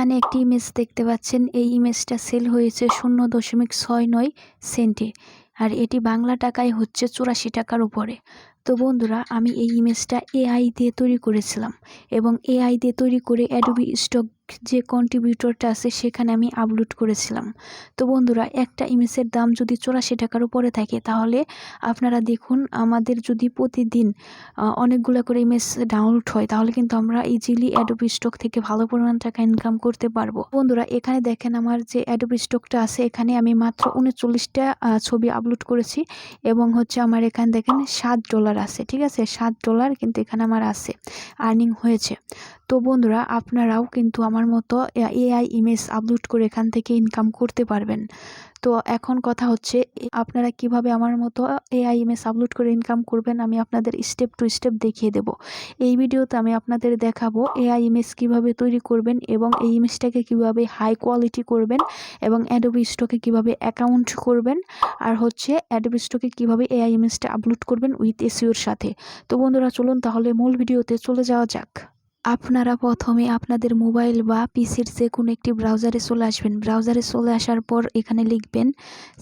এখানে একটি ইমেজ দেখতে পাচ্ছেন। এই ইমেজটা সেল হয়েছে শূন্য দশমিক ছয় নয় সেন্টে আর এটি বাংলা টাকায় হচ্ছে চুরাশি টাকার উপরে। তো বন্ধুরা, আমি এই ইমেজটা এআই দিয়ে তৈরি করেছিলাম এবং এআই দিয়ে তৈরি করে অ্যাডোবি স্টক যে কন্ট্রিবিউটরটা আছে সেখানে আমি আপলোড করেছিলাম। তো বন্ধুরা, একটা ইমেজের দাম যদি চুরাশি টাকার উপরে থাকে, তাহলে আপনারা দেখুন আমাদের যদি প্রতিদিন অনেকগুলো করে ইমেজ ডাউনলোড হয়, তাহলে কিন্তু আমরা ইজিলি অ্যাডোবি স্টক থেকে ভালো পরিমাণ টাকা ইনকাম করতে পারব। বন্ধুরা, এখানে দেখেন আমার যে অ্যাডোবি স্টকটা আছে, এখানে আমি মাত্র উনচল্লিশটা ছবি আপলোড করেছি এবং হচ্ছে আমার এখানে দেখেন সাত ডলার আছে, ঠিক আছে? সাত ডলার কিন্তু এখানে আমার আছে আর্নিং হয়েছে। তো বন্ধুরা, আপনারাও কিন্তু আমার মতো এআই ইমেজ আপলোড করে এখান থেকে ইনকাম করতে পারবেন। তো এখন কথা হচ্ছে আপনারা কীভাবে আমার মতো এআই ইমেজ আপলোড করে ইনকাম করবেন, আমি আপনাদের স্টেপ টু স্টেপ দেখিয়ে দেব। এই ভিডিওতে আমি আপনাদের দেখাবো এআই ইমেজ কীভাবে তৈরি করবেন এবং এই ইমেজটাকে কীভাবে হাই কোয়ালিটি করবেন এবং অ্যাডোবি স্টকে কীভাবে অ্যাকাউন্ট করবেন আর হচ্ছে অ্যাডোবি স্টকে কীভাবে এআই ইমেজটা আপলোড করবেন উইথ এসিওর সাথে। তো বন্ধুরা, চলুন তাহলে মূল ভিডিওতে চলে যাওয়া যাক। আপনারা প্রথমে আপনাদের মোবাইল বা পিসির যে কোনো একটি ব্রাউজারে চলে আসবেন। ব্রাউজারে চলে আসার পর এখানে লিখবেন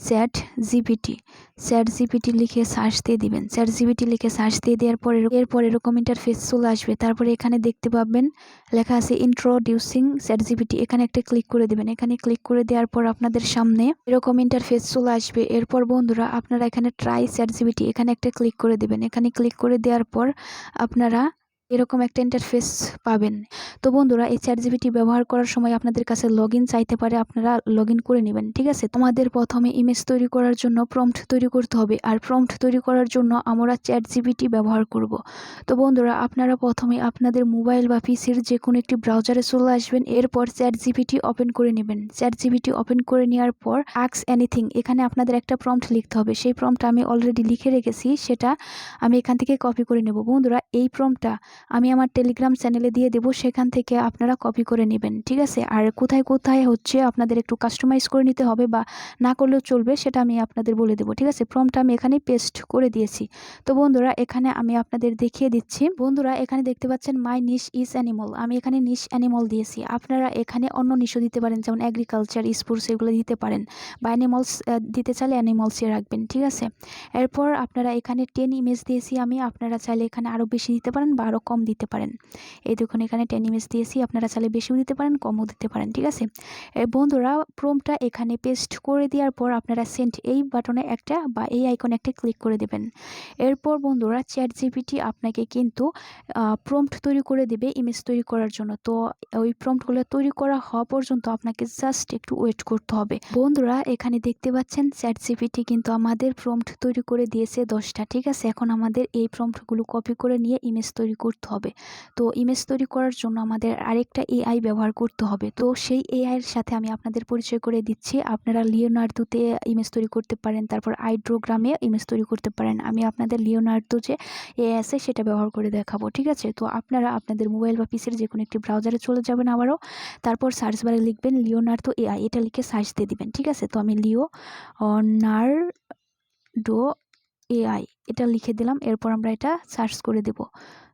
চ্যাট জিপিটি। চ্যাট জিপিটি লিখে সার্চ দিয়ে দিবেন। চ্যাট জিপিটি লিখে সার্চ দিয়ে দেওয়ার পর এর- এরপর এরকম ইন্টারফেস চলে আসবে। তারপরে এখানে দেখতে পাবেন লেখা আছে ইন্ট্রোডিউসিং চ্যাট জিপিটি। এখানে একটা ক্লিক করে দেবেন। এখানে ক্লিক করে দেওয়ার পর আপনাদের সামনে এরকম ইন্টারফেস চলে আসবে। এরপর বন্ধুরা আপনারা এখানে ট্রাই চ্যাট জিপিটি। এখানে একটা ক্লিক করে দেবেন। এখানে ক্লিক করে দেওয়ার পর আপনারা এরকম একটা ইন্টারফেস পাবেন। তো বন্ধুরা, এই চ্যাট জিবিটি ব্যবহার করার সময় আপনাদের কাছে লগ চাইতে পারে, আপনারা লগ করে নেবেন, ঠিক আছে? আমাদের প্রথমে ইমেজ তৈরি করার জন্য প্রম্পট তৈরি করতে হবে, আর প্রম্পট তৈরি করার জন্য আমরা চ্যাট জিবিটি ব্যবহার করব। তো বন্ধুরা, আপনারা প্রথমে আপনাদের মোবাইল বা পিসির যে কোনো একটি ব্রাউজারে চলে আসবেন, এরপর চ্যাট জিবিটি ওপেন করে নেবেন। চ্যাট জিবিটি ওপেন করে নেওয়ার পর আক্স এনিথিং এখানে আপনাদের একটা প্রম্পট লিখতে হবে। সেই প্রম্পট আমি অলরেডি লিখে রেখেছি, সেটা আমি এখান থেকে কপি করে নেব। বন্ধুরা, এই প্রম্পটটা আমি আমার টেলিগ্রাম চ্যানেলে দিয়ে দেবো, সেখান থেকে আপনারা কপি করে নেবেন, ঠিক আছে? আর কোথায় কোথায় হচ্ছে আপনাদের একটু কাস্টমাইজ করে নিতে হবে বা না করলেও চলবে, সেটা আমি আপনাদের বলে দেবো, ঠিক আছে? ফর্মটা আমি এখানে পেস্ট করে দিয়েছি। তো বন্ধুরা, এখানে আমি আপনাদের দেখিয়ে দিচ্ছি। বন্ধুরা, এখানে দেখতে পাচ্ছেন মাই নিশ ইজ অ্যানিমল আমি এখানে নিশ অ্যানিমল দিয়েছি। আপনারা এখানে অন্য নিশও দিতে পারেন, যেমন অ্যাগ্রিকালচার স্পোর্টস এগুলো দিতে পারেন বা অ্যানিমালস দিতে চাইলে অ্যানিমালসে রাখবেন, ঠিক আছে? এরপর আপনারা এখানে টেন ইমেজ দিয়েছি আমি, আপনারা চাইলে এখানে আরও বেশি দিতে পারেন বা আরও কম দিতে পারেন। এই দেখুন, এখানে টেন ইমেজ দিয়েছি, আপনারা চাইলে বেশিও দিতে পারেন, কমও দিতে পারেন, ঠিক আছে? বন্ধুরা, প্রোমটা এখানে পেস্ট করে দেওয়ার পর আপনারা সেন্ট এই বাটনে একটা বা এই আইকনে একটা ক্লিক করে দেবেন। এরপর বন্ধুরা চ্যাট জিপিটি আপনাকে কিন্তু প্রম্পট তৈরি করে দেবে, ইমেজ তৈরি করার জন্য। তো ওই প্রম্পটগুলো তৈরি করা হওয়া পর্যন্ত আপনাকে জাস্ট একটু ওয়েট করতে হবে। বন্ধুরা, এখানে দেখতে পাচ্ছেন চ্যাট জিপিটি কিন্তু আমাদের প্রম্পট তৈরি করে দিয়েছে দশটা, ঠিক আছে? এখন আমাদের এই প্রম্পটগুলো কপি করে নিয়ে ইমেজ তৈরি করতে হবে। তো ইমেজ তৈরি করার জন্য আমাদের আরেকটা এআই ব্যবহার করতে হবে। তো সেই এআইয়ের সাথে আমি আপনাদের পরিচয় করে দিচ্ছি। আপনারা লিওনার্দোতে ইমেজ তৈরি করতে পারেন, তারপর আইড্রোগ্রামে ইমেজ তৈরি করতে পারেন। আমি আপনাদের লিওনার্দো যে এআই আছে সেটা ব্যবহার করে দেখাবো, ঠিক আছে? তো আপনারা আপনাদের মোবাইল বা পিসির যে কোনো একটি ব্রাউজারে চলে যাবেন আবারও। তারপর সার্চ বারে লিখবেন লিওনার্দো এআই এটা লিখে সার্চ দিয়ে দিবেন, ঠিক আছে? তো আমি লিও নার্ডো এআই এটা লিখে দিলাম, এরপর আমরা এটা সার্চ করে দেব।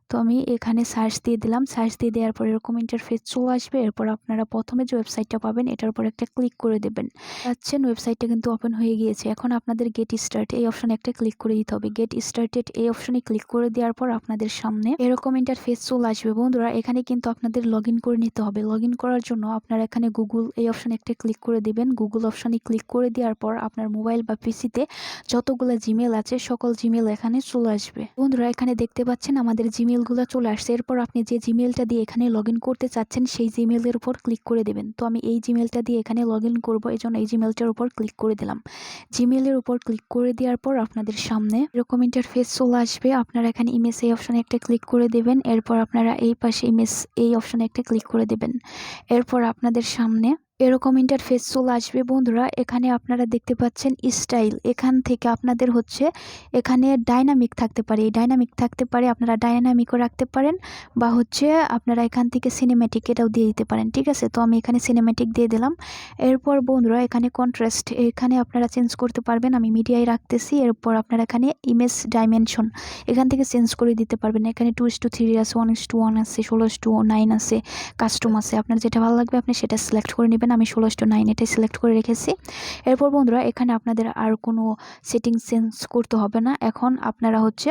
তো আমি এখানে সার্চ দিয়ে দিলাম। সার্চ দিয়ে দেওয়ার পর এরকম ইন্টারফেস চলে আসবে। এরপর আপনারা প্রথমে যে ওয়েবসাইটটা পাবেন, এটার উপর একটা ক্লিক করে দেবেন। পাচ্ছেন ওয়েবসাইটটা কিন্তু ওপেন হয়ে গিয়েছে। এখন আপনাদের গেট স্টার্ট এই অপশানে একটা ক্লিক করে দিতে হবে। গেট স্টার্টেড এই অপশানে ক্লিক করে দেওয়ার পর আপনাদের সামনে এরকম ইন্টারফেস চলে আসবে। বন্ধুরা, এখানে কিন্তু আপনাদের লগ করে নিতে হবে। লগ করার জন্য আপনারা এখানে গুগল এই অপশানে একটা ক্লিক করে দেবেন। গুগল অপশানে ক্লিক করে দেওয়ার পর আপনার মোবাইল বা পিসিতে যতগুলো জিমেল আছে, সকল জিমেল এখানে চলে আসবে। বন্ধুরা, এখানে দেখতে পাচ্ছেন আমাদের জিমেলগুলো চলে আসছে। এরপর আপনি যে জিমেলটা দিয়ে এখানে লগ করতে চাচ্ছেন, সেই জিমেলের উপর ক্লিক করে দেবেন। তো আমি এই জিমেলটা দিয়ে এখানে লগ ইন করব, এই জন্য এই জিমেলটার উপর ক্লিক করে দিলাম। জিমেলের উপর ক্লিক করে দেওয়ার পর আপনাদের সামনে এরকম ইন্টারফেস চলে আসবে। আপনারা এখানে ইমেজ এই অপশানে একটা ক্লিক করে দেবেন। এরপর আপনারা এই পাশে ইমেজ এই অপশানে একটা ক্লিক করে দেবেন। এরপর আপনাদের সামনে এরকম ইন্টারফেস চলে আসবে বন্ধুরা। এখানে আপনারা দেখতে পাচ্ছেন স্টাইল এখান থেকে আপনাদের হচ্ছে এখানে ডাইনামিক থাকতে পারে। এই ডাইনামিক থাকতে পারে আপনারা ডাইনামিকও রাখতে পারেন বা হচ্ছে আপনারা এখান থেকে সিনেমেটিক এটাও দিয়ে দিতে পারেন, ঠিক আছে? তো আমি এখানে সিনেমেটিক দিয়ে দিলাম। এরপর বন্ধুরা এখানে কন্ট্রাস্ট এখানে আপনারা চেঞ্জ করতে পারবেন। আমি মিডিয়ায় রাখতেছি। এরপর আপনারা এখানে ইমেজ ডাইমেনশন এখান থেকে চেঞ্জ করে দিতে পারবেন। এখানে টু ইস টু থ্রি আছে ওয়ান ইস টু ওয়ান আছে, ষোলো ইস টু নাইন আছে কাস্টম আছে। আপনার যেটা ভালো লাগবে আপনি সেটা সিলেক্ট করে নেবেন। আমি ষোলো ইস টু নাইন এটাই সিলেক্ট করে রেখেছি। এরপর বন্ধুরা, এখানে আপনাদের আর কোনো সেটিং চেঞ্জ করতে হবে না। এখন আপনারা হচ্ছে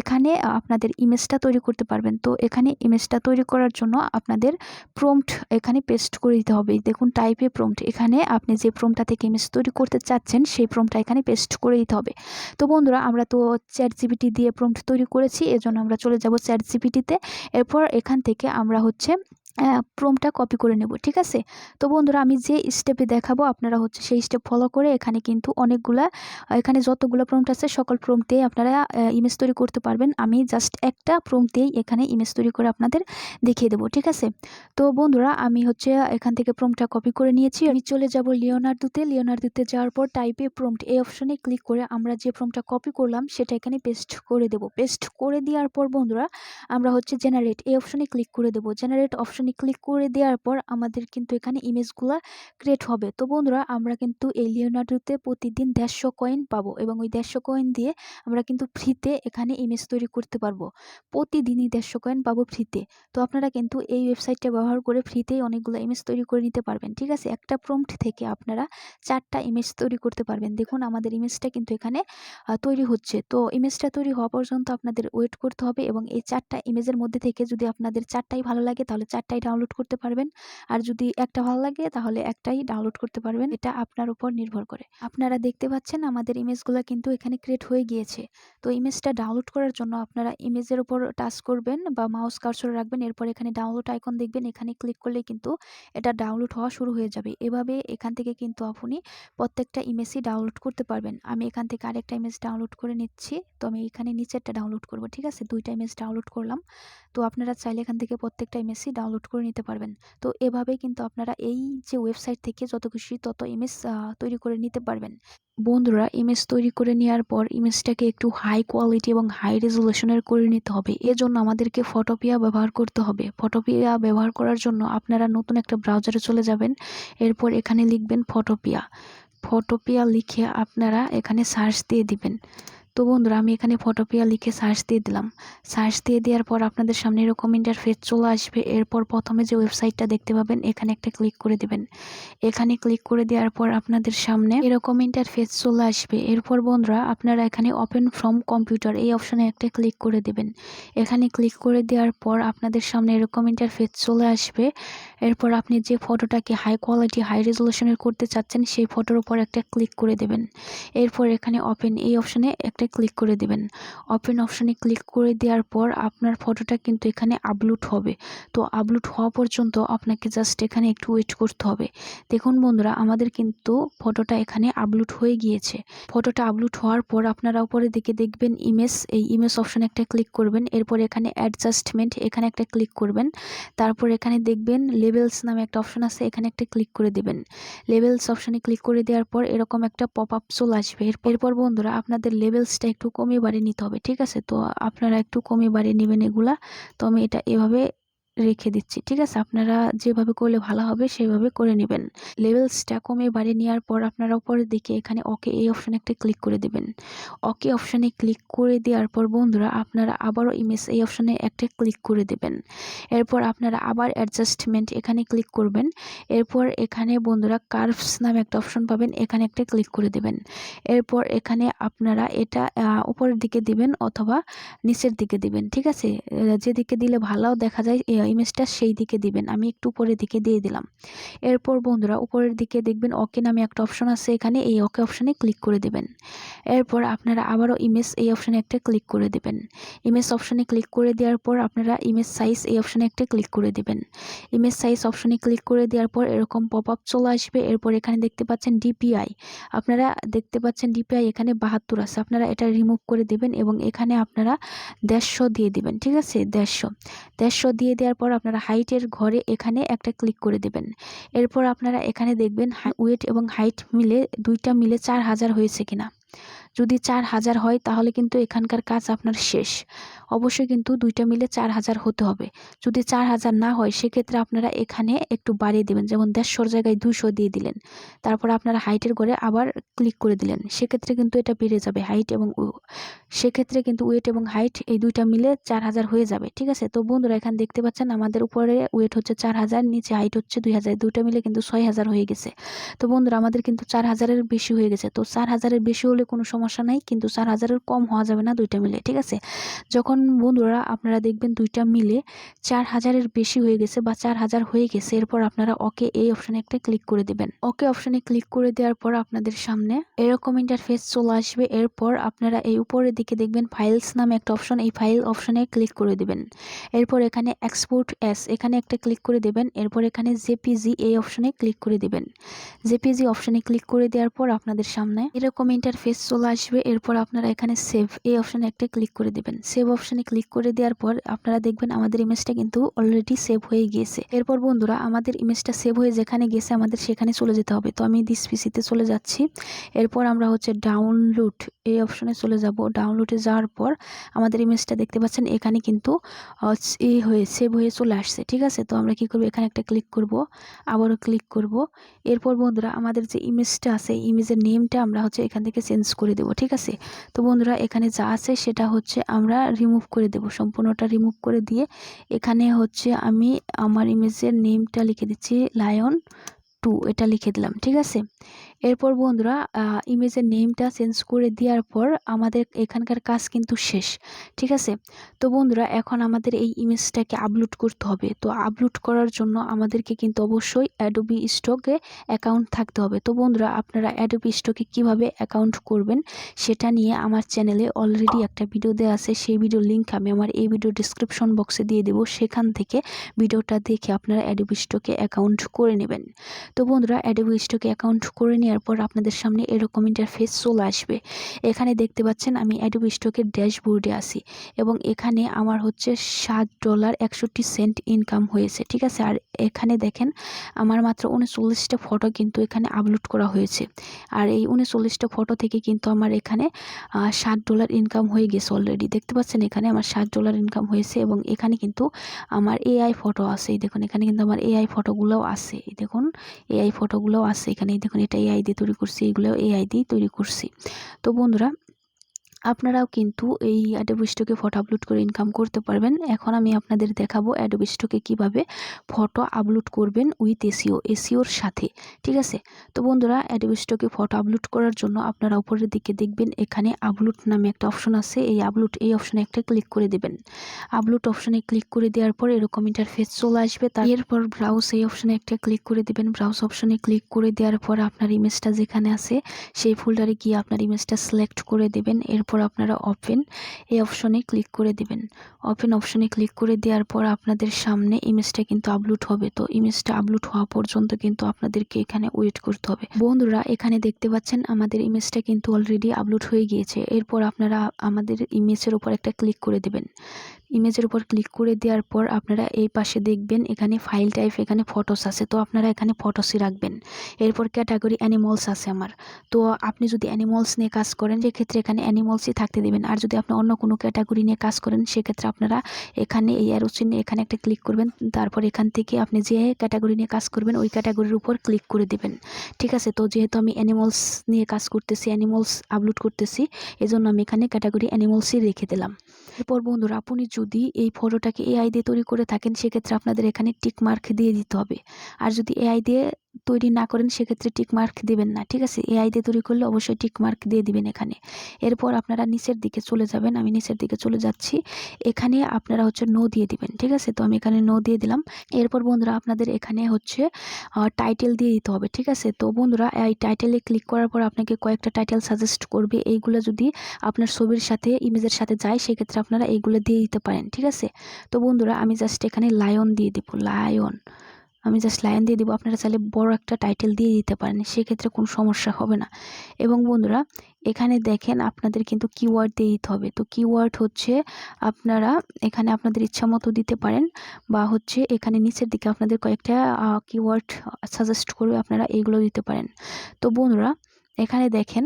এখানে আপনাদের ইমেজটা তৈরি করতে পারবেন। তো এখানে ইমেজটা তৈরি করার জন্য আপনাদের প্রম্পট এখানে পেস্ট করে দিতে হবে। দেখুন টাইপে প্রম্পট এখানে আপনি যে প্রম্পটটা থেকে ইমেজ তৈরি করতে চাচ্ছেন, সেই প্রম্পটটা এখানে পেস্ট করে দিতে হবে। তো বন্ধুরা, আমরা তো চ্যাট জিপিটি দিয়ে প্রম্পট তৈরি করেছি। এজন্য আমরা চলে যাব চ্যাট জিপিটিতে এরপর এখান থেকে আমরা হচ্ছে প্রোমটা কপি করে নেব, ঠিক আছে? তো বন্ধুরা, আমি যে স্টেপে দেখাবো, আপনারা হচ্ছে সেই স্টেপ ফলো করে এখানে কিন্তু অনেকগুলা এখানে যতগুলো প্রোমট আছে, সকল প্রোমতেই আপনারা ইমেজ তৈরি করতে পারবেন। আমি জাস্ট একটা প্রোমতেই এখানে ইমেজ তৈরি করে আপনাদের দেখিয়ে দেবো, ঠিক আছে? তো বন্ধুরা, আমি হচ্ছে এখান থেকে প্রোমটা কপি করে নিয়েছি। আমি চলে যাব লিওনার্দোতে। লিওনার্দোতে যাওয়ার পর টাইপে প্রোমট এই অপশনে ক্লিক করে আমরা যে প্রোমটা কপি করলাম, সেটা এখানে পেস্ট করে দেব। পেস্ট করে দেওয়ার পর বন্ধুরা, আমরা হচ্ছে জেনারেট এই অপশনে ক্লিক করে দেবো। জেনারেট অপশন অপশনে ক্লিক করে দেওয়ার পর আমাদের কিন্তু এখানে ইমেজগুলো ক্রিয়েট হবে। তো বন্ধুরা, আমরা কিন্তু এই লিওনার্ডোতে প্রতিদিন দেড়শো কয়েন পাবো এবং ওই দেড়শো কয়েন দিয়ে আমরা কিন্তু ফ্রিতে এখানে ইমেজ তৈরি করতে পারব। প্রতিদিনই দেড়শো কয়েন পাবো ফ্রিতে তো আপনারা কিন্তু এই ওয়েবসাইটটা ব্যবহার করে ফ্রিতেই অনেকগুলো ইমেজ তৈরি করে নিতে পারবেন, ঠিক আছে? একটা প্রম্পট থেকে আপনারা চারটা ইমেজ তৈরি করতে পারবেন। দেখুন, আমাদের ইমেজটা কিন্তু এখানে তৈরি হচ্ছে। তো ইমেজটা তৈরি হওয়া পর্যন্ত আপনাদের ওয়েট করতে হবে এবং এই চারটা ইমেজের মধ্যে থেকে যদি আপনাদের চারটাই ভালো লাগে, তাহলে চারটা একটাই ডাউনলোড করতে পারবেন। আর যদি একটা ভালো লাগে, তাহলে একটাই ডাউনলোড করতে পারবেন। এটা আপনার উপর নির্ভর করে। আপনারা দেখতে পাচ্ছেন আমাদের ইমেজগুলো কিন্তু এখানে ক্রিয়েট হয়ে গিয়েছে। তো ইমেজটা ডাউনলোড করার জন্য আপনারা ইমেজের উপর টাচ করবেন বা মাউস কার্সর রাখবেন। এরপর এখানে ডাউনলোড আইকন দেখবেন। এখানে ক্লিক করলে কিন্তু এটা ডাউনলোড হওয়া শুরু হয়ে যাবে। এভাবে এখান থেকে কিন্তু আপনি প্রত্যেকটা ইমেজই ডাউনলোড করতে পারবেন। আমি এখান থেকে আরেকটা ইমেজ ডাউনলোড করে নিচ্ছি। তো আমি এখানে নিচেরটা ডাউনলোড করব। ঠিক আছে? দুইটা ইমেজ ডাউনলোড করলাম। তো আপনারা চাইলে এখান থেকে প্রত্যেকটা ইমেজই ডাউনলোড করে নিতে পারবেন। তো এভাবেই কিন্তু আপনারা এই যে ওয়েবসাইট থেকে যত খুশি তত ইমেজ তৈরি করে নিতে পারবেন। বন্ধুরা ইমেজ তৈরি করে নেওয়ার পর ইমেজটাকে একটু হাই কোয়ালিটি এবং হাই রেজুলেশনের করে নিতে হবে। এজন্য আমাদেরকে ফটোপিয়া ব্যবহার করতে হবে। ফটোপিয়া ব্যবহার করার জন্য আপনারা নতুন একটা ব্রাউজারে চলে যাবেন। এরপর এখানে লিখবেন ফটোপিয়া ফটোপিয়া লিখে আপনারা এখানে সার্চ দিয়ে দিবেন। তো বন্ধুরা, আমি এখানে ফটোপিয়া লিখে সার্চ দিয়ে দিলাম। সার্চ দিয়ে দেওয়ার পর আপনাদের সামনে এরকম ইন্টারফেস চলে আসবে। এরপর প্রথমে যে ওয়েবসাইটটা দেখতে পাবেন, এখানে একটা ক্লিক করে দিবেন। এখানে ক্লিক করে দেওয়ার পর আপনাদের সামনে এরকম ইন্টারফেস চলে আসবে। এরপর বন্ধুরা, আপনারা এখানে ওপেন ফ্রম কম্পিউটার এই অপশনে একটা ক্লিক করে দেবেন। এখানে ক্লিক করে দেওয়ার পর আপনাদের সামনে এরকম ইন্টারফেস চলে আসবে। এরপর আপনি যে ফটোটাকে হাই কোয়ালিটি হাই রেজলিউশনের করতে চাচ্ছেন, সেই ফটোর উপর একটা ক্লিক করে দেবেন। এরপর এখানে ওপেন এই অপশনে একটা ক্লিক করে দেবেন। ওপেন অপশানে ক্লিক করে দেওয়ার পর আপনার ফটোটা কিন্তু এখানে আপলোড হবে। তো আপলোড হওয়া পর্যন্ত আপনাকে জাস্ট এখানে একটু ওয়েট করতে হবে। দেখুন বন্ধুরা, আমাদের কিন্তু ফটোটা এখানে আপলোড হয়ে গিয়েছে। ফটোটা আপলোড হওয়ার পর আপনারা উপরে দিকে দেখবেন ইমেজ এই ইমেজ অপশানে একটা ক্লিক করবেন। এরপর এখানে অ্যাডজাস্টমেন্ট এখানে একটা ক্লিক করবেন। তারপর এখানে দেখবেন লেভেলস নামে একটা অপশন আছে, এখানে একটা ক্লিক করে দেবেন। লেভেলস অপশানে ক্লিক করে দেওয়ার পর এরকম একটা পপ আপ চলে আসবে। এরপর বন্ধুরা আপনাদের লেভেলসটা একটু কমিয়ে বাড়িয়ে নিতে হবে, ঠিক আছে? তো আপনারা একটু কমিয়ে বাড়িয়ে নেবেন এগুলা। তো আমি এটা এভাবে রেখে দিচ্ছি, ঠিক আছে? আপনারা যেভাবে করলে ভালো হবে সেভাবে করে নেবেন। লেভেলসটা কমে বাড়িয়ে নেওয়ার পর আপনারা উপরের দিকে এখানে ওকে এই অপশানে একটা ক্লিক করে দেবেন। ওকে অপশানে ক্লিক করে দেওয়ার পর বন্ধুরা আপনারা আবারও ইমেজ এই অপশানে একটা ক্লিক করে দেবেন। এরপর আপনারা আবার অ্যাডজাস্টমেন্ট এখানে ক্লিক করবেন। এরপর এখানে বন্ধুরা কার্ভস নামে একটা অপশন পাবেন, এখানে একটা ক্লিক করে দেবেন। এরপর এখানে আপনারা এটা উপরের দিকে দিবেন অথবা নিচের দিকে দিবেন, ঠিক আছে? যেদিকে দিলে ভালো দেখা যায় ইমেজটা সেই দিকে দিবেন। আমি একটু উপরের দিকে দিয়ে দিলাম। এরপর বন্ধুরা, উপরের দিকে দেখবেন ওকে নামে একটা অপশন আছে এখানে। এই ওকে অপশানে ক্লিক করে দেবেন। এরপর আপনারা আবারও ইমেজ এই অপশানে একটা ক্লিক করে দেবেন। ইমেজ অপশানে ক্লিক করে দেওয়ার পর আপনারা ইমেজ সাইজ এই অপশানে একটা ক্লিক করে দেবেন। ইমেজ সাইজ অপশানে ক্লিক করে দেওয়ার পর এরকম পপ আপ চলে আসবে। এরপর এখানে দেখতে পাচ্ছেন ডিপিআই আপনারা দেখতে পাচ্ছেন ডিপিআই এখানে বাহাত্তর আছে। আপনারা এটা রিমুভ করে দেবেন এবং এখানে আপনারা দেড়শো দিয়ে দিবেন। ঠিক আছে? দেড়শো। দেড়শো দিয়ে দেওয়ার দেওয়ার পর আপনারা হাইটের ঘরে এখানে একটা ক্লিক করে দেবেন। এরপর আপনারা এখানে দেখবেন ওয়েট এবং হাইট মিলে দুইটা মিলে চার হাজার হয়েছে কিনা। যদি চার হাজার হয়, তাহলে কিন্তু এখানকার কাজ আপনার শেষ। অবশ্যই কিন্তু দুইটা মিলে চার হাজার হতে হবে। যদি চার হাজার না হয়, সেক্ষেত্রে আপনারা এখানে একটু বাড়িয়ে দেবেন। যেমন দেড়শোর জায়গায় দুইশো দিয়ে দিলেন। তারপর আপনারা হাইটের ঘরে আবার ক্লিক করে দিলেন। সেক্ষেত্রে কিন্তু এটা বেড়ে যাবে হাইট এবং সেক্ষেত্রে কিন্তু ওয়েট এবং হাইট এই দুইটা মিলে চার হাজার হয়ে যাবে। ঠিক আছে? তো বন্ধুরা, এখানে দেখতে পাচ্ছেন আমাদের উপরে ওয়েট হচ্ছে চার হাজার, নিচে হাইট হচ্ছে দুই হাজার। দুইটা মিলে কিন্তু ছয় হাজার হয়ে গেছে। তো বন্ধুরা, আমাদের কিন্তু চার হাজারের বেশি হয়ে গেছে। তো চার হাজারের বেশি হলে কোনো সমস্যা নাই, কিন্তু চার হাজারের কম হওয়া যাবে না দুইটা মিলে, ঠিক আছে? যখন বন্ধুরা আপনারা দেখবেন দুইটা মিলে চার হাজারের বেশি হয়ে গেছে বা চার হাজার হয়ে গেছে, এরপর আপনারা ওকে এই অপশানে একটা ক্লিক করে দেবেন। ওকে অপশানে ক্লিক করে দেওয়ার পর আপনাদের সামনে এরকম ইন্টারফেস চলে আসবে, এরপর আপনারা এই উপরের দিকে দেখবেন ফাইলস নামে একটা অপশন এই ফাইল অপশানে ক্লিক করে দেবেন। এরপর এখানে এক্সপোর্ট এস এখানে একটা ক্লিক করে দেবেন, এরপর এখানে জেপিজি এই অপশানে ক্লিক করে দেবেন। জেপিজি অপশানে ক্লিক করে দেওয়ার পর আপনাদের সামনে এরকম ইন্টারফেস চলে আসবে, এরপর আপনারা এখানে সেভ এই অপশানে একটা ক্লিক করে দেবেন। সেভ অপশানে ক্লিক করে দেওয়ার পর আপনারা দেখবেন আমাদের ইমেজটা কিন্তু অলরেডি সেভ হয়ে গিয়েছে। এরপর বন্ধুরা, আমাদের ইমেজটা সেভ হয়ে যেখানে গেছে আমাদের সেখানে চলে যেতে হবে। তো আমি দিস পিসিতে চলে যাচ্ছি। এরপর আমরা হচ্ছে ডাউনলোড এই অপশানে চলে যাব। ডাউনলোডে যাওয়ার পর আমাদের ইমেজটা দেখতে পাচ্ছেন, এখানে কিন্তু এ হয়ে সেভ হয়ে চলে আসছে। ঠিক আছে? তো আমরা কি করব? এখানে একটা ক্লিক করব। আবারও ক্লিক করব। এরপর বন্ধুরা, আমাদের যে ইমেজটা আছে ইমেজের নেমটা আমরা হচ্ছে এখান থেকে চেঞ্জ করে দেব। ঠিক আছে? তো বন্ধুরা, এখানে যা আছে সেটা হচ্ছে আমরা রিমুভ করে দেব। সম্পূর্ণটা রিমুভ করে দিয়ে এখানে হচ্ছে আমি আমার ইমেজের নেমটা লিখে দিচ্ছি লায়ন টু এটা লিখে দিলাম, ঠিক আছে? এরপর বন্ধুরা ইমেজের নেমটা চেঞ্জ করে দেওয়ার পর আমাদের এখানকার কাজ কিন্তু শেষ, ঠিক আছে? তো বন্ধুরা, এখন আমাদের এই ইমেজটাকে আপলোড করতে হবে। তো আপলোড করার জন্য আমাদেরকে কিন্তু অবশ্যই অ্যাডোবি স্টকে অ্যাকাউন্ট থাকতে হবে। তো বন্ধুরা, আপনারা অ্যাডোবি স্টকে কীভাবে অ্যাকাউন্ট করবেন সেটা নিয়ে আমার চ্যানেলে অলরেডি একটা ভিডিও দেওয়া আছে। সেই ভিডিও লিঙ্ক আমি আমার এই ভিডিও ডিসক্রিপশন বক্সে দিয়ে দেবো। সেখান থেকে ভিডিওটা দেখে আপনারা অ্যাডোবি স্টকে অ্যাকাউন্ট করে নেবেন। তো বন্ধুরা অ্যাডোবি স্টকে অ্যাকাউন্ট করে নেওয়ার পর আপনাদের সামনে এরকম ইন্টারফেস চলে আসবে। এখানে দেখতে পাচ্ছেন আমি অ্যাডোবি স্টকের ড্যাশবোর্ডে আসি এবং এখানে আমার হচ্ছে সাত ডলার একষট্টি সেন্ট ইনকাম হয়েছে, ঠিক আছে? আর এখানে দেখেন আমার মাত্র উনচল্লিশটা ফটো কিন্তু এখানে আপলোড করা হয়েছে। আর এই উনচল্লিশটা ফটো থেকে কিন্তু আমার এখানে সাত ডলার ইনকাম হয়ে গেছে অলরেডি দেখতে পাচ্ছেন এখানে আমার সাত ডলার ইনকাম হয়েছে এবং এখানে কিন্তু আমার এআই ফটো আছে। দেখুন, এখানে কিন্তু আমার এআই ফটোগুলোও আছে। দেখুন এআই ফটোগুলোও আছে। এখানে দেখুন, এটা এআই দিয়ে তৈরি করছি এগুলো এআই দিয়ে তৈরি করছি। তো বন্ধুরা আপনারাও কিন্তু এই অ্যাডোবি স্টকে ফটো আপলোড করে ইনকাম করতে পারবেন। এখন আমি আপনাদের দেখাবো অ্যাডোবি স্টকে কীভাবে ফটো আপলোড করবেন উইথ এসিও এসিওর সাথে, ঠিক আছে? তো বন্ধুরা অ্যাডোবি স্টকে ফটো আপলোড করার জন্য আপনারা উপরের দিকে দেখবেন, এখানে আপলোড নামে একটা অপশন আছে। এই আপলোড এই অপশনে একটা ক্লিক করে দেবেন। আপলোড অপশনে ক্লিক করে দেওয়ার পর এরকম ইন্টারফেস চলে আসবে। তার এরপর ব্রাউজ এই অপশনে একটা ক্লিক করে দেবেন। ব্রাউজ অপশনে ক্লিক করে দেওয়ার পর আপনার ইমেজটা যেখানে আছে, সেই ফোল্ডারে গিয়ে আপনার ইমেজটা সিলেক্ট করে দেবেন। এরপর তারপর আপনারা ওপেন এই অপশনে ক্লিক করে দিবেন। ওপেন অপশনে ক্লিক করে দেওয়ার পর আপনাদের সামনে ইমেজটা কিন্তু আপলোড হবে। তো ইমেজটা আপলোড হওয়া পর্যন্ত কিন্তু আপনাদেরকে এখানে ওয়েট করতে হবে। বন্ধুরা, এখানে দেখতে পাচ্ছেন আমাদের ইমেজটা কিন্তু অলরেডি আপলোড হয়ে গিয়েছে। এরপর আপনারা আমাদের ইমেজের উপর একটা ক্লিক করে দেবেন। ইমেজের উপর ক্লিক করে দেওয়ার পর আপনারা এই পাশে দেখবেন এখানে ফাইল টাইপ, এখানে ফটোস আছে। তো আপনারা এখানে ফটোসই রাখবেন। এরপর ক্যাটাগরি অ্যানিমলস আছে আমার। তো আপনি যদি অ্যানিমলস নিয়ে কাজ করেন, সেক্ষেত্রে এখানে অ্যানিমলসই থাকতে দেবেন। আর যদি আপনি অন্য কোনো ক্যাটাগরি নিয়ে কাজ করেন, সেক্ষেত্রে আপনারা এখানে এই অ্যারো চিহ্নে এখানে একটা ক্লিক করবেন। তারপর এখান থেকে আপনি যে ক্যাটাগরি নিয়ে কাজ করবেন, ওই ক্যাটাগরির উপর ক্লিক করে দেবেন। ঠিক আছে? তো যেহেতু আমি অ্যানিমলস নিয়ে কাজ করতেছি, অ্যানিমলস আপলোড করতেছি, এজন্য আমি এখানে ক্যাটাগরি অ্যানিমলসই রেখে দিলাম। এরপর বন্ধুরা, আপনি যদি এই ফটোটাকে এআই দিয়ে তৈরি করে থাকেন, সেক্ষেত্রে আপনাদের এখানে টিক মার্ক দিয়ে দিতে হবে। আর যদি এআই দিয়ে তৈরি না করেন সেক্ষেত্রে টিক মার্ক দেবেন না, ঠিক আছে? এআই দিয়ে তৈরি করলে অবশ্যই টিক মার্ক দিয়ে দিবেন এখানে। এরপর আপনারা নিচের দিকে চলে যাবেন, আমি নিচের দিকে চলে যাচ্ছি। এখানে আপনারা হচ্ছে নো দিয়ে দিবেন, ঠিক আছে? তো আমি এখানে নো দিয়ে দিলাম। এরপর বন্ধুরা, আপনাদের এখানে হচ্ছে টাইটেল দিয়ে দিতে হবে, ঠিক আছে? তো বন্ধুরা, এই টাইটেলে ক্লিক করার পর আপনাকে কয়েকটা টাইটেল সাজেস্ট করবে। এইগুলো যদি আপনার ছবির সাথে, ইমেজের সাথে যায়, সেক্ষেত্রে আপনারা এইগুলো দিয়ে দিতে পারেন, ঠিক আছে? তো বন্ধুরা, আমি জাস্ট এখানে লায়ন দিয়ে দেবো লায়ন আমি জাস্ট লাইন দিয়ে দিব, আপনারা চাইলে বড় একটা টাইটেল দিয়ে দিতে পারেন, সেক্ষেত্রে কোনো সমস্যা হবে না। এবং বন্ধুরা, এখানে দেখেন আপনাদের কিন্তু কিওয়ার্ড দিয়ে দিতে হবে। তো কিওয়ার্ড হচ্ছে আপনারা এখানে আপনাদের ইচ্ছা মতো দিতে পারেন বা হচ্ছে এখানে নিচের দিকে আপনাদের কয়েকটা কিওয়ার্ড সাজেস্ট করবে, আপনারা এইগুলো দিতে পারেন। তো বন্ধুরা, এখানে দেখেন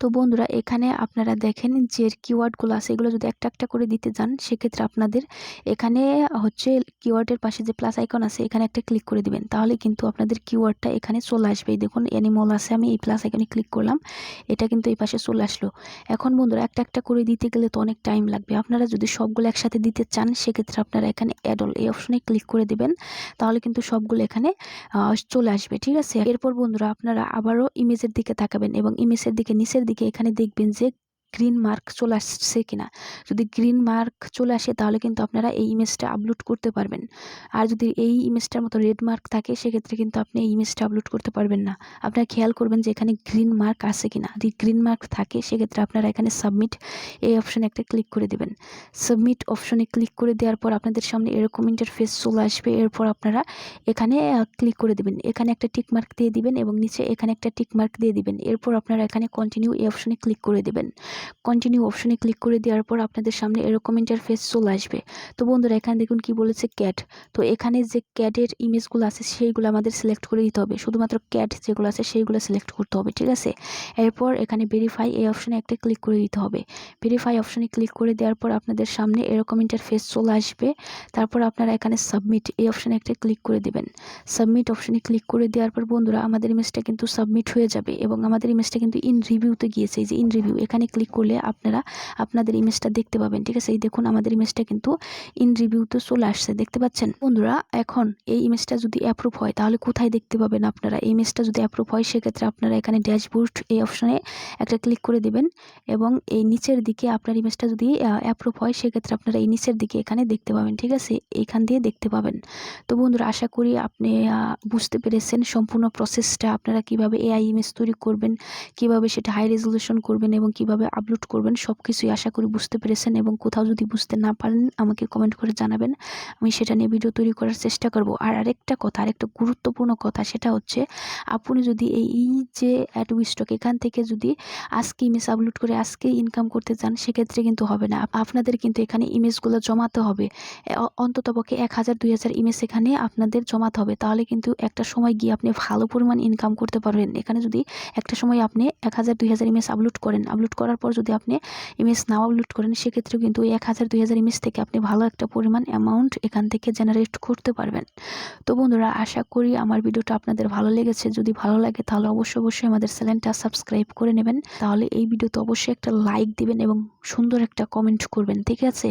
তো বন্ধুরা, এখানে আপনারা দেখেন যে কিওয়ার্ডগুলো আছে, এগুলো যদি একটা একটা করে দিতে যান, সেক্ষেত্রে আপনাদের এখানে হচ্ছে কিওয়ার্ডের পাশে যে প্লাস আইকন আছে, এখানে একটা ক্লিক করে দিবেন। তাহলে কিন্তু আপনাদের কিওয়ার্ডটা এখানে চলে আসবে। দেখুন অ্যানিমল আছে, আমি এই প্লাস আইকনে ক্লিক করলাম, এটা কিন্তু এই পাশে চলে আসলো। এখন বন্ধুরা, একটা একটা করে দিতে গেলে তো অনেক টাইম লাগবে। আপনারা যদি সবগুলো একসাথে দিতে চান, সেক্ষেত্রে আপনারা এখানে অ্যাডল এই অপশনে ক্লিক করে দিবেন, তাহলে কিন্তু সবগুলো এখানে চলে আসবে। ঠিক আছে? এরপর বন্ধুরা, আপনারা আবারও ইমেজের দিকে তাকাবেন এবং ইমেজের দিকে নিচের দিকে এখানে দেখবেন যে গ্রিন মার্ক চলে আসছে কিনা? যদি গ্রিন মার্ক চলে আসে, তাহলে কিন্তু আপনারা এই ইমেজটা আপলোড করতে পারবেন। আর যদি এই ইমেজটার মতো রেড মার্ক থাকে, সেক্ষেত্রে কিন্তু আপনি এই ইমেজটা আপলোড করতে পারবেন না। আপনারা খেয়াল করবেন যে এখানে গ্রিন মার্ক আছে কিনা। যদি গ্রিন মার্ক থাকে, সেক্ষেত্রে আপনারা এখানে সাবমিট এই অপশানে একটা ক্লিক করে দেবেন। সাবমিট অপশনে ক্লিক করে দেওয়ার পর আপনাদের সামনে এরকম ইন্টারফেস চলে আসবে। এরপর আপনারা এখানে ক্লিক করে দিবেন। এখানে একটা টিক মার্ক দিয়ে দিবেন এবং নিচে এখানে একটা টিক মার্ক দিয়ে দিবেন। এরপর আপনারা এখানে কন্টিনিউ এই অপশনে ক্লিক করে দেবেন। কন্টিনিউ অপশনে ক্লিক করে দেওয়ার পর আপনাদের সামনে এরকম ইন্টারফেস চলে আসবে। তো বন্ধুরা, এখানে দেখুন কি বলেছে ক্যাট তো এখানে যে ক্যাটের ইমেজগুলো আছে, সেইগুলো আমাদের সিলেক্ট করে দিতে হবে। শুধুমাত্র ক্যাট যেগুলো আছে, সেইগুলো সিলেক্ট করতে হবে, ঠিক আছে? এরপর এখানে ভেরিফাই এই অপশনে একটা ক্লিক করে দিতে হবে। ভেরিফাই অপশনে ক্লিক করে দেওয়ার পর আপনাদের সামনে এরকম ইন্টারফেস চলে আসবে। তারপর আপনারা এখানে সাবমিট এই অপশনে একটা ক্লিক করে দেবেন। সাবমিট অপশনে ক্লিক করে দেওয়ার পর বন্ধুরা, আমাদের ইমেজটা কিন্তু সাবমিট হয়ে যাবে এবং আমাদের ইমেজটা কিন্তু ইন রিভিউতে গিয়েছে। যে ইন রিভিউ এখানে ক্লিক করলে আপনারা আপনাদের ইমেজটা দেখতে পাবেন, ঠিক আছে? এই দেখুন, আমাদের ইমেজটা কিন্তু ইন রিভিউতে চলে আসছে, দেখতে পাচ্ছেন? বন্ধুরা, এখন এই ইমেজটা যদি অ্যাপ্রুভ হয়, তাহলে কোথায় দেখতে পাবেন আপনারা? এই ইমেজটা যদি অ্যাপ্রুভ হয়, সেক্ষেত্রে আপনারা এখানে ড্যাশবোর্ড এই অপশনে একটা ক্লিক করে দেবেন এবং এই নিচের দিকে আপনার ইমেজটা যদি অ্যাপ্রুভ হয়, সেক্ষেত্রে আপনারা এই নিচের দিকে এখানে দেখতে পাবেন, ঠিক আছে? এইখান দিয়ে দেখতে পাবেন। তো বন্ধুরা, আশা করি আপনি বুঝতে পেরেছেন সম্পূর্ণ প্রসেসটা আপনারা কীভাবে এআই ইমেজ তৈরি করবেন, কীভাবে সেটা হাই রেজলিউশন করবেন এবং কীভাবে আপলোড করবেন সব কিছুই আশা করি বুঝতে পেরেছেন এবং কোথাও যদি বুঝতে না পারেন, আমাকে কমেন্ট করে জানাবেন। আমি সেটা নিয়ে ভিডিও তৈরি করার চেষ্টা করব। আর আরেকটা কথা, আরেকটা গুরুত্বপূর্ণ কথা, সেটা হচ্ছে আপনি যদি এই যে স্টক এখান থেকে যদি আজকে ইমেজ আপলোড করে আজকে ইনকাম করতে চান, সেক্ষেত্রে কিন্তু হবে না। আপনাদের কিন্তু এখানে ইমেজগুলো জমাতে হবে। অন্ততপক্ষে এক হাজার, দুই হাজার ইমেজ এখানে আপনাদের জমাতে হবে। তাহলে কিন্তু একটা সময় গিয়ে আপনি ভালো পরিমাণ ইনকাম করতে পারবেন। এখানে যদি একটা সময় আপনি এক হাজার, দুই হাজার ইমেজ আপলোড করেন আপলোড করার পর যদি আপনি ইমেজ নাও আপলোড করেন, সেক্ষেত্রেও কিন্তু এক হাজার, দুই হাজার ইমেজ থেকে আপনি ভালো একটা পরিমাণ অ্যামাউন্ট এখান থেকে জেনারেট করতে পারবেন। তো বন্ধুরা, আশা করি আমার ভিডিওটা আপনাদের ভালো লেগেছে। যদি ভালো লাগে, তাহলে অবশ্যই অবশ্যই আমাদের চ্যানেলটা সাবস্ক্রাইব করে নেবেন। তাহলে এই ভিডিওতে অবশ্যই একটা লাইক দিবেন এবং সুন্দর একটা কমেন্ট করবেন, ঠিক আছে?